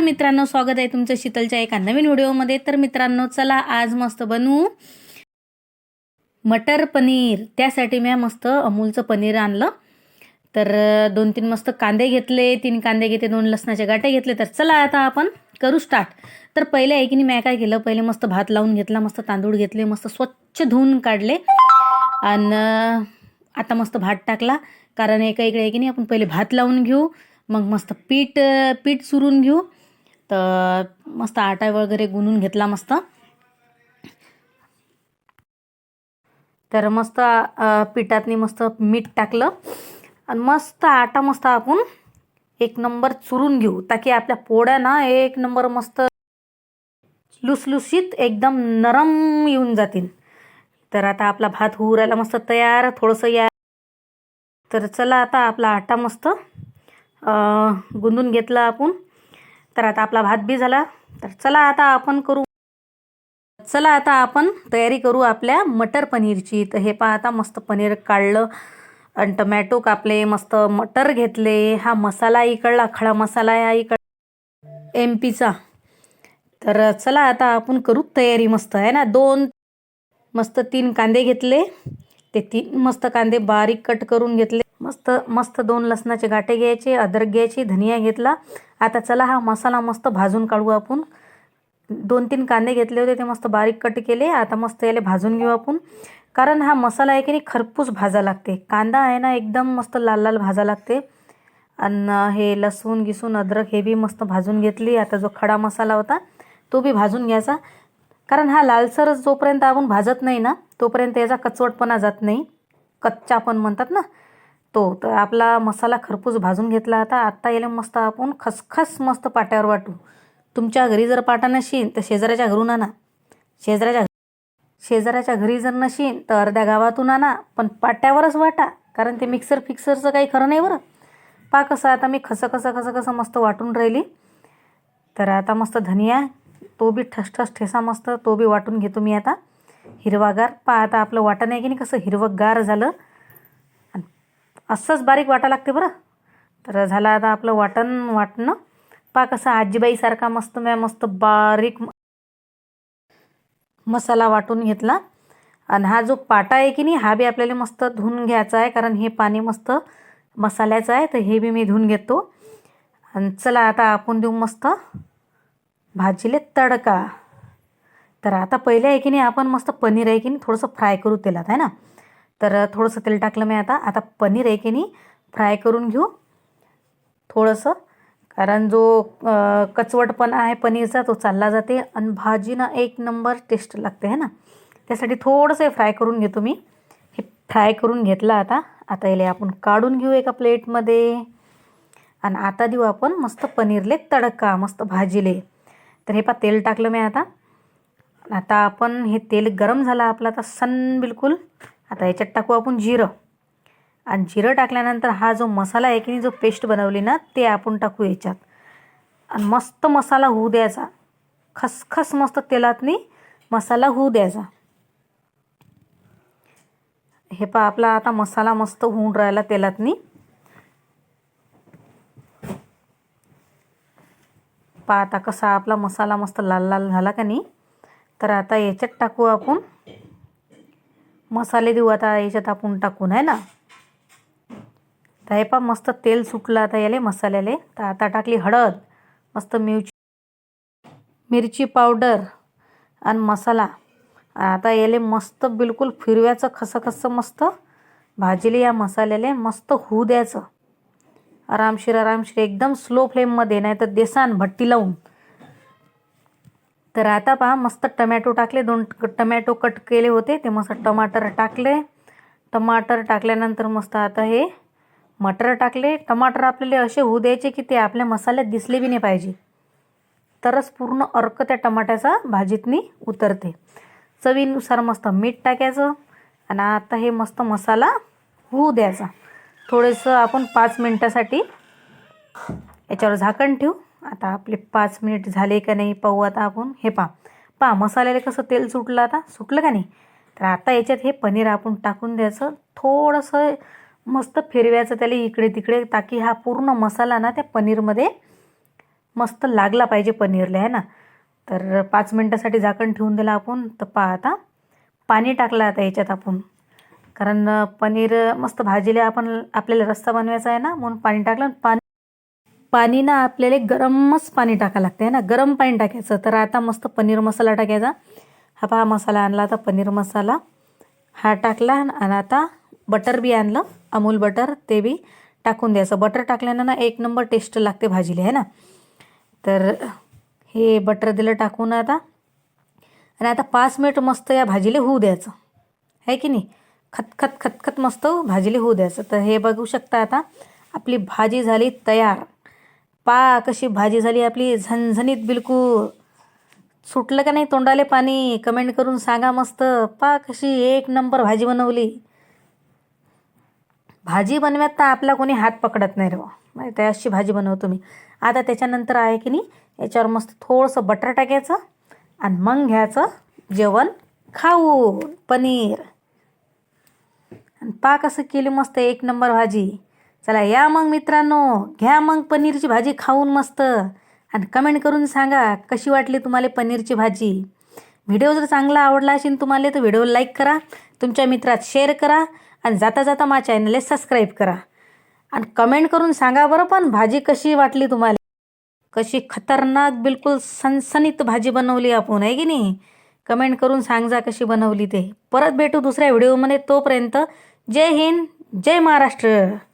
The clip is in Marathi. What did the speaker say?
मित्रांनो स्वागत आहे तुमचं शीतलच्या एका नवीन व्हिडिओमध्ये. तर मित्रांनो चला आज मस्त बनवू मटर पनीर. त्यासाठी मी मस्त अमूलचं पनीर आणलं. तर दोन तीन मस्त कांदे घेतले तीन कांदे घेतले दोन लसणाचे गाठे घेतले. तर चला आता आपण करू स्टार्ट. तर पहिले आहे की नाही मी काय केलं पहिले मस्त भात लावून घेतला मस्त तांदूळ घेतले मस्त स्वच्छ धुवून काढले. आणि आता मस्त भात टाकला. कारण एका इकडे आहे की नाही आपण पहिले भात लावून घेऊ मग मस्त पीठ पीठ चुरून घेऊ. तर मस्त आटा वगैरे गुणून घेतला मस्त. तर मस्त पिठातनी मस्त मीठ टाकलं. आणि मस्त आटा मस्त आपण एक नंबर चुरून घेऊ. ताकी आपल्या पोळ्या ना एक नंबर मस्त लुसलुसीत एकदम नरम येऊन जातील. तर आता आपला भात होऊ राहिला मस्त तयार थोडंसं या. तर चला आता आपला आटा मस्त गुंदून घेतला आपण. तर आता आपला भात बी झाला. तर चला आता आपण करू चला आता आपण तयारी करू आपल्या मटर पनीरची. तर हे पहा आता मस्त पनीर काढलं. आणि टमॅटो कापले मस्त मटर घेतले. हा मसाला इकडला खडा मसाला या इकड एम पीचा तर चला आता आपण करू तयारी मस्त आहे ना? दोन मस्त तीन कांदे घेतले. ते तीन मस्त कांदे बारीक कट करून घेतले. मस्त मस्त दोन लसणाचे गाठे घ्यायचे अद्रक घ्यायची धनिया घेतला. आता चला हा मसाला मस्त भाजून काढू आपण. दोन तीन कांदे घेतले होते ते मस्त बारीक कट केले. आता मस्त याला भाजून घेऊ आपण. कारण हा मसाला आहे की नाही खरपूस भाजा लागते. कांदा आहे ना एकदम मस्त लाल लाल भाजा लागते. आणि हे लसूण गिसून अद्रक हे बी मस्त भाजून घेतली. आता जो खडा मसाला होता तो बी भाजून घ्यायचा. कारण हा लालसर जोपर्यंत आपण भाजत नाही ना तोपर्यंत याचा कचवटपणा जात नाही. कच्चा पण म्हणतात ना. तो तर आपला मसाला खरपूस भाजून घेतला आता. आत्ता याला मस्त आपण खसखस मस्त पाट्यावर वाटू. तुमच्या घरी जर पाटा नशीन तर शेजाऱ्याच्या घरून आणा. शेजाऱ्याच्या शेजाऱ्याच्या घरी जर नशीन तर अर्ध्या गावातून आणा. पण पाट्यावरच वाटा कारण ते मिक्सर फिक्सरचं काही खरं नाही बरं. पा कसं आता मी खसं कसं कसं कसं मस्त वाटून राहिली. तर आता मस्त धनिया तो बी ठसठस ठेसा मस्त तो बी वाटून घेतो मी आता. हिरवागार. पा आता आपलं वाटण आहे की नाही कसं हिरवंगार झालं. असंच बारीक वाटा लागते बरं. तर झालं आता आपलं वाटण वाटणं. पा कसं आजीबाईसारखा मस्त म्या मस्त बारीक मसाला वाटून घेतला. आणि हा जो पाटा आहे की नाही हा बी आपल्याला मस्त धुवून घ्यायचा आहे कारण हे पाणी मस्त मसाल्याचं आहे तर हे बी मी धुवून घेतो. आणि चला आता आपण देऊ मस्त भाजीले तडका. तर आता पहिले आहे की नाही आपण मस्त पनीर आहे की नाही थोडंसं फ्राय करू तेलात आहे ना? तर थोडंसं तेल टाकलं मी आता. आता पनीर आहे की नाही फ्राय करून घेऊ. थोडंसं. कारण जो कचवटपणा आहे पनीरचा तो चालला जाते आणि भाजीनं एक नंबर टेस्ट लागते है ना? त्यासाठी थोडंसं फ्राय करून घेतो मी. हे फ्राय करून घेतलं आता. आता याला आपण काढून घेऊ एका प्लेटमध्ये. आणि आता देऊ आपण मस्त पनीरले तडका मस्त भाजीले. तर हे पा तेल टाकलं मी आता. आता आपण हे तेल गरम झालं आपलं आता सन बिलकुल. आता याच्यात टाकू आपण जिरं. आणि जिरं टाकल्यानंतर हा जो मसाला आहे की नाही जो पेस्ट बनवली ना ते आपण टाकू याच्यात. आणि मस्त मसाला होऊ द्यायचा. खसखस मस्त तेलातनी मसाला होऊ द्यायचा. हे पा आपला आता मसाला मस्त होऊन राहिला तेलातनी. पा आता कसा आपला मसाला मस्त लाल लाल झाला का नाही. तर आता याच्यात टाकू आपण मसाले देऊ आता याच्यात आपण टाकून आहे ना? तर हे पा मस्त तेल सुटलं आता याले मसाल्याले. तर आता टाकली हळद मस्त मिरची मिरची पावडर आणि मसाला. आता याले मस्त बिलकुल फिरव्याचं खसखसं मस्त. भाजीले या मसाल्याले मस्त होऊ द्यायचं. आरामशीर आरामशीर एकदम स्लो फ्लेममध्ये नाही तर देसान भट्टी लावून. तर आता पहा मस्त टमॅटो टाकले. दोन टमॅटो कट केले होते. ते मस्त टमाटर टाकले. टमाटर टाकल्यानंतर मस्त आता हे मटर टाकले. टमाटर आपल्याला असे होऊ द्यायचे की ते आपल्या मसाल्यात दिसले बी नाही पाहिजे. तरच पूर्ण अर्क त्या टमाट्याचा भाजीतनी उतरते. चवीनुसार मस्त मीठ टाकायचं आणि आता हे मस्त मसाला होऊ द्यायचा. थोडंसं आपण पाच मिनटासाठी याच्यावर झाकण ठेवू. आता आपले पाच मिनिट झाले का नाही पाहू आता आपण. हे पा पा मसाल्याला कसं तेल सुटलं आता? सुटलं का नाही? तर आता याच्यात हे पनीर आपण टाकून द्यायचं. थोडंसं मस्त फिरवायचं त्याला इकडे तिकडे ताकी हा पूर्ण मसाला ना त्या पनीरमध्ये मस्त लागला पाहिजे पनीरला आहे ना? तर पाच मिनटासाठी झाकण ठेवून दिलं आपण. तर पहा आता. पाणी टाकलं आता याच्यात आपण. कारण पनीर मस्त भाजीला आपण आपल्याला रस्सा बनवायचा आहे ना म्हणून पाणी टाकलं पाणी पाणी ना आपल्याला गरमच पाणी टाकावं लागते आहे ना? गरम पाणी टाकायचं. तर आता मस्त पनीर मसाला टाकायचा. हा पहा मसाला आणला आता पनीर मसाला. हा टाकला आणि आता बटर बी आणलं. अमूल बटर ते बी टाकून द्यायचं. बटर टाकल्यानं ना एक नंबर टेस्ट लागते भाजीला आहे ना? तर हे बटर दिलं टाकून आता. आणि आता पाच मिनिट मस्त या भाजीला होऊ द्यायचं. आहे की नाही? खतखत खतखत मस्त भाजीला होऊ द्यायचं. तर हे बघू शकता आता आपली भाजी झाली तयार. पा कशी भाजी झाली आपली? झणझणीत बिलकुल. सुटलं का नाही तोंडाले पाणी? कमेंट करून सांगा मस्त. पा कशी एक नंबर भाजी बनवली. भाजी बनव्यात तर आपला कोणी हात पकडत नाही रे बा माहिती आहे अशी भाजी बनवतो मी. आता त्याच्यानंतर आहे की नाही याच्यावर मस्त थोडंसं बटर टाकायचं आणि मग घ्यायचं जेवण खाऊ पनीर. आणि पा कसं केली मस्त एक नंबर भाजी. चला या मग मित्रांनो. घ्या मग पनीरची भाजी खाऊन मस्त. आणि कमेंट करून सांगा कशी वाटली तुम्हाला पनीरची भाजी? व्हिडिओ जर चांगला आवडला असेल तुम्हाला तर व्हिडिओ लाईक करा. तुमच्या मित्रात शेअर करा. आणि जाता जाता मा चॅनलला सबस्क्राईब करा. आणि कमेंट करून सांगा बरं पण भाजी कशी वाटली तुम्हाला? कशी खतरनाक बिलकुल सनसनीत भाजी बनवली आपण आहे की नाही? कमेंट करून सांगा कशी बनवली ते. परत भेटू दुसऱ्या व्हिडिओमध्ये तोपर्यंत जय हिंद जय महाराष्ट्र.